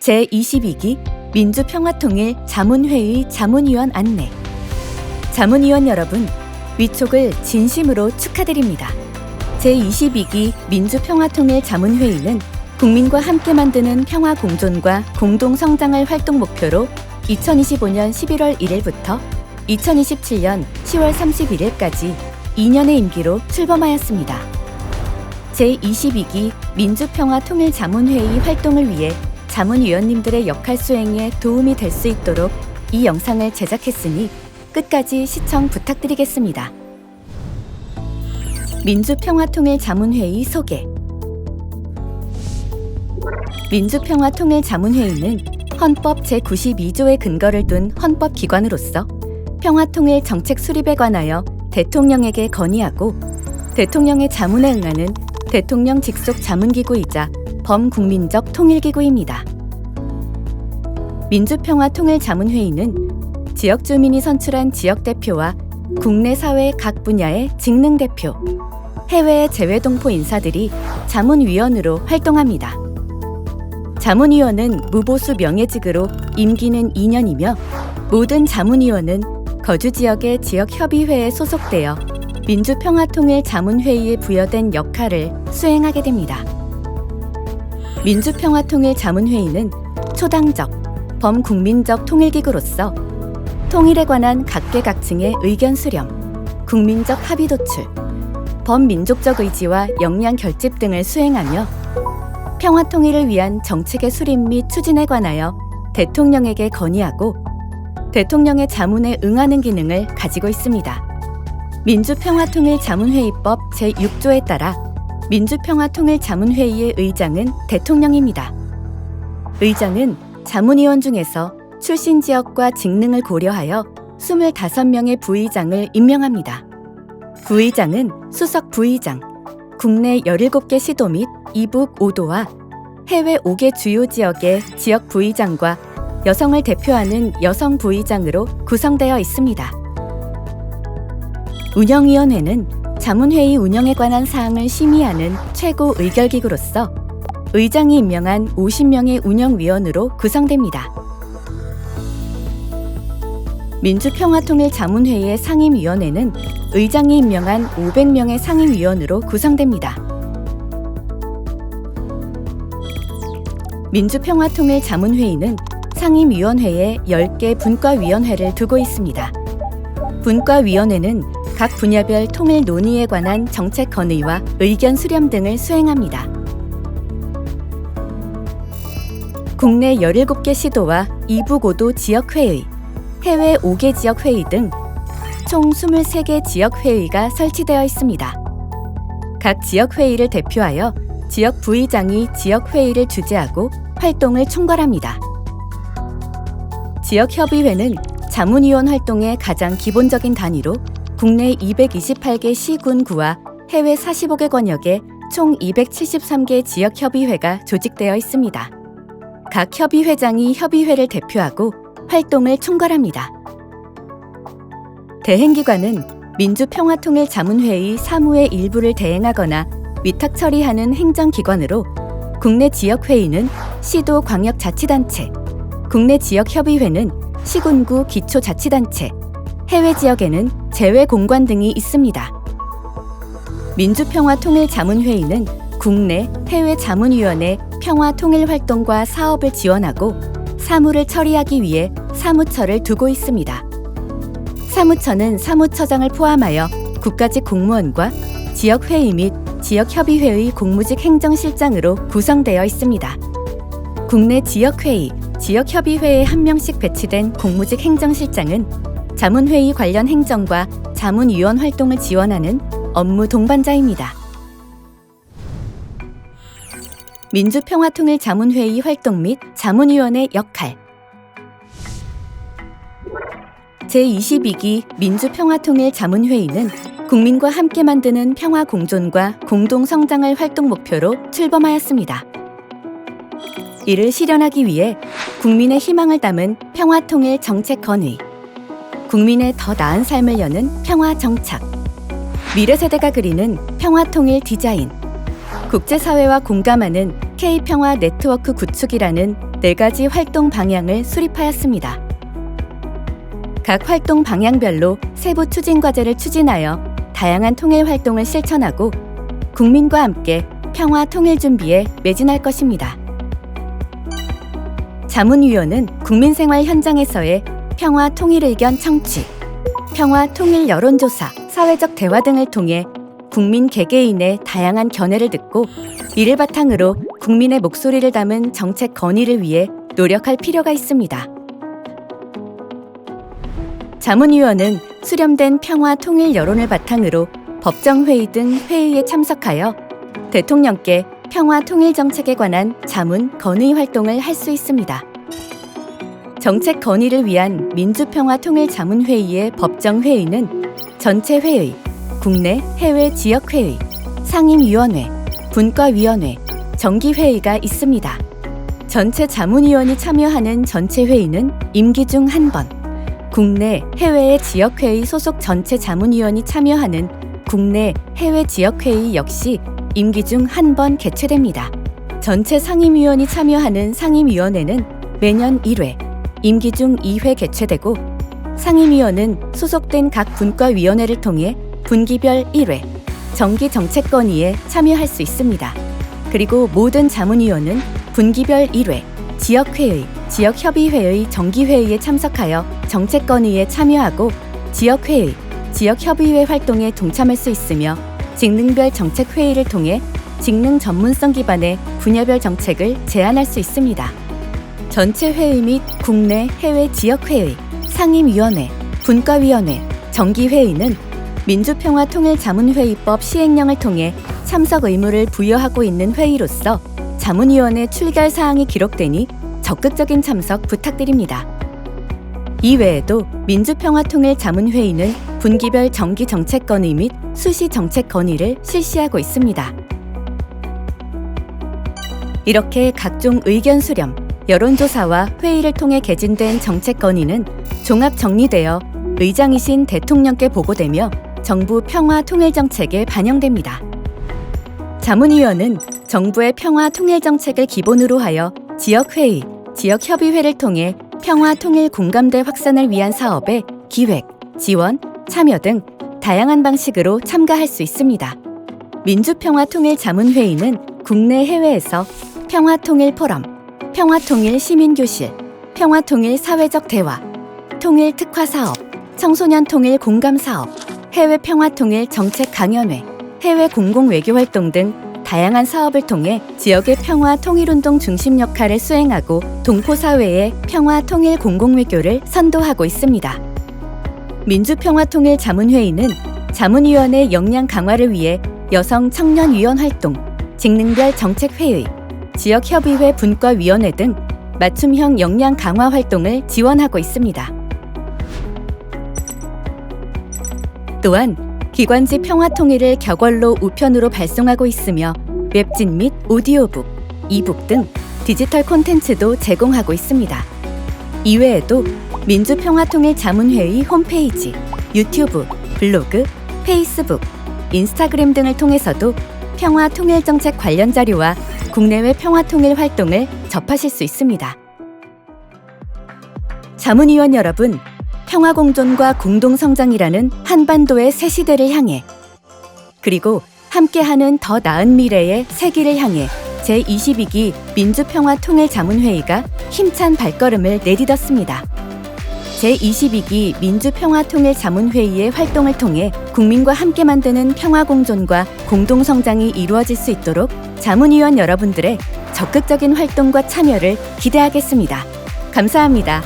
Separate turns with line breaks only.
제22기 민주평화통일 자문회의 자문위원 안내 자문위원 여러분, 위촉을 진심으로 축하드립니다. 제22기 민주평화통일 자문회의는 국민과 함께 만드는 평화 공존과 공동 성장을 활동 목표로 2025년 11월 1일부터 2027년 10월 31일까지 2년의 임기로 출범하였습니다. 제22기 민주평화통일자문회의 활동을 위해 자문위원님들의 역할 수행에 도움이 될 수 있도록 이 영상을 제작했으니 끝까지 시청 부탁드리겠습니다. 민주평화통일자문회의 소개 민주평화통일자문회의는 헌법 제92조의 근거를 둔 헌법기관으로서 평화통일 정책 수립에 관하여 대통령에게 건의하고 대통령의 자문에 응하는 대통령 직속 자문기구이자 범국민적 통일기구입니다. 민주평화통일자문회의는 지역 주민이 선출한 지역 대표와 국내 사회 각 분야의 직능 대표, 해외의 재외 동포 인사들이 자문위원으로 활동합니다. 자문위원은 무보수 명예직으로 임기는 2년이며 모든 자문위원은 거주 지역의 지역 협의회에 소속되어 민주평화통일 자문회의에 부여된 역할을 수행하게 됩니다. 민주평화통일 자문회의는 초당적, 범국민적 통일기구로서 통일에 관한 각계각층의 의견 수렴, 국민적 합의 도출, 범민족적 의지와 역량 결집 등을 수행하며 평화 통일을 위한 정책의 수립 및 추진에 관하여 대통령에게 건의하고 대통령의 자문에 응하는 기능을 가지고 있습니다. 민주평화통일자문회의법 제6조에 따라 민주평화통일자문회의의 의장은 대통령입니다. 의장은 자문위원 중에서 출신 지역과 직능을 고려하여 25명의 부의장을 임명합니다. 부의장은 수석 부의장, 국내 17개 시도 및 이북 5도와 해외 5개 주요 지역의 지역 부의장과 여성을 대표하는 여성 부의장으로 구성되어 있습니다. 운영위원회는 자문회의 운영에 관한 사항을 심의하는 최고 의결기구로서 의장이 임명한 50명의 운영위원으로 구성됩니다. 민주평화통일 자문회의의 상임위원회는 의장이 임명한 500명의 상임위원으로 구성됩니다. 민주평화통일 자문회의는 상임위원회에 10개 분과위원회를 두고 있습니다. 분과위원회는 각 분야별 통일 논의에 관한 정책 건의와 의견 수렴 등을 수행합니다. 국내 17개 시도와 이북5도 지역회의, 해외 5개 지역회의 등 총 23개 지역회의가 설치되어 있습니다. 각 지역회의를 대표하여 지역 부의장이 지역회의를 주재하고 활동을 총괄합니다. 지역협의회는 자문위원 활동의 가장 기본적인 단위로 국내 228개 시군 구와 해외 45개 권역의 총 273개 지역 협의회가 조직되어 있습니다. 각 협의회장이 협의회를 대표하고 활동을 총괄합니다. 대행기관은 민주평화통일자문회의 사무의 일부를 대행하거나 위탁 처리하는 행정기관으로 국내 지역회의는 시도 광역자치단체, 국내 지역협의회는 시군구 기초자치단체, 해외 지역에는 재외공관 등이 있습니다. 민주평화통일자문회의는 국내 해외 자문위원회 평화 통일 활동과 사업을 지원하고 사무를 처리하기 위해 사무처를 두고 있습니다. 사무처는 사무처장을 포함하여 국가직 공무원과 지역회의 및 지역협의회의 공무직 행정실장으로 구성되어 있습니다. 국내 지역회의, 지역협의회에 한 명씩 배치된 공무직 행정실장은 자문회의 관련 행정과 자문위원 활동을 지원하는 업무 동반자입니다. 민주평화통일 자문회의 활동 및 자문위원회 역할 제22기 민주평화통일 자문회의는 국민과 함께 만드는 평화 공존과 공동 성장을 활동 목표로 출범하였습니다. 이를 실현하기 위해 국민의 희망을 담은 평화통일 정책 건의, 국민의 더 나은 삶을 여는 평화 정착, 미래 세대가 그리는 평화 통일 디자인, 국제사회와 공감하는 K평화 네트워크 구축이라는 네 가지 활동 방향을 수립하였습니다. 각 활동 방향별로 세부 추진 과제를 추진하여 다양한 통일 활동을 실천하고 국민과 함께 평화 통일 준비에 매진할 것입니다. 자문위원은 국민생활 현장에서의 평화 통일 의견 청취, 평화 통일 여론조사, 사회적 대화 등을 통해 국민 개개인의 다양한 견해를 듣고 이를 바탕으로 국민의 목소리를 담은 정책 건의를 위해 노력할 필요가 있습니다. 자문위원은 수렴된 평화 통일 여론을 바탕으로 법정회의 등 회의에 참석하여 대통령께 평화 통일 정책에 관한 자문 건의 활동을 할 수 있습니다. 정책 건의를 위한 민주평화 통일 자문회의의 법정회의는 전체 회의, 국내 해외 지역 회의, 상임위원회, 분과위원회, 정기회의가 있습니다. 전체 자문위원이 참여하는 전체 회의는 임기 중 한 번, 국내 해외의 지역회의 소속 전체 자문위원이 참여하는 국내 해외 지역회의 역시 임기 중 한 번 개최됩니다. 전체 상임위원이 참여하는 상임위원회는 매년 1회, 임기 중 2회 개최되고 상임위원은 소속된 각 분과위원회를 통해 분기별 1회, 정기 정책 건의에 참여할 수 있습니다. 그리고 모든 자문위원은 분기별 1회, 지역회의, 지역협의회의 정기회의에 참석하여 정책 건의에 참여하고 지역회의, 지역협의회 활동에 동참할 수 있으며 직능별 정책 회의를 통해 직능 전문성 기반의 분야별 정책을 제안할 수 있습니다. 전체 회의 및 국내 해외 지역 회의, 상임위원회, 분과위원회, 정기회의는 민주평화통일자문회의법 시행령을 통해 참석 의무를 부여하고 있는 회의로서 자문위원회 출결 사항이 기록되니 적극적인 참석 부탁드립니다. 이외에도 민주평화통일자문회의는 분기별 정기 정책 건의 및 수시 정책 건의를 실시하고 있습니다. 이렇게 각종 의견 수렴, 여론조사와 회의를 통해 개진된 정책 건의는 종합 정리되어 의장이신 대통령께 보고되며 정부 평화 통일 정책에 반영됩니다. 자문위원은 정부의 평화 통일 정책을 기본으로 하여 지역 회의, 지역 협의회를 통해 평화 통일 공감대 확산을 위한 사업에 기획, 지원, 참여 등 다양한 방식으로 참가할 수 있습니다. 민주평화통일자문회의는 국내 해외에서 평화통일 포럼, 평화통일 시민교실, 평화통일 사회적 대화, 통일 특화 사업, 청소년 통일 공감 사업, 해외 평화통일 정책 강연회, 해외 공공 외교 활동 등 다양한 사업을 통해 지역의 평화 통일 운동 중심 역할을 수행하고 동포 사회의 평화 통일 공공 외교를 선도하고 있습니다. 민주평화통일 자문회의는 자문위원회 역량 강화를 위해 여성 청년 위원 활동, 직능별 정책 회의, 지역 협의회 분과위원회 등 맞춤형 역량 강화 활동을 지원하고 있습니다. 또한 기관지 평화 통일을 격월로 우편으로 발송하고 있으며 웹진 및 오디오북, 이북 등 디지털 콘텐츠도 제공하고 있습니다. 이외에도 민주평화통일 자문회의 홈페이지, 유튜브, 블로그, 페이스북, 인스타그램 등을 통해서도 평화 통일 정책 관련 자료와 국내외 평화 통일 활동을 접하실 수 있습니다. 자문위원 여러분, 평화 공존과 공동 성장이라는 한반도의 새 시대를 향해 그리고 함께하는 더 나은 미래의 세기를 향해 제22기 민주평화통일자문회의가 힘찬 발걸음을 내딛었습니다. 제22기 민주평화통일자문회의의 활동을 통해 국민과 함께 만드는 평화공존과 공동성장이 이루어질 수 있도록 자문위원 여러분들의 적극적인 활동과 참여를 기대하겠습니다. 감사합니다.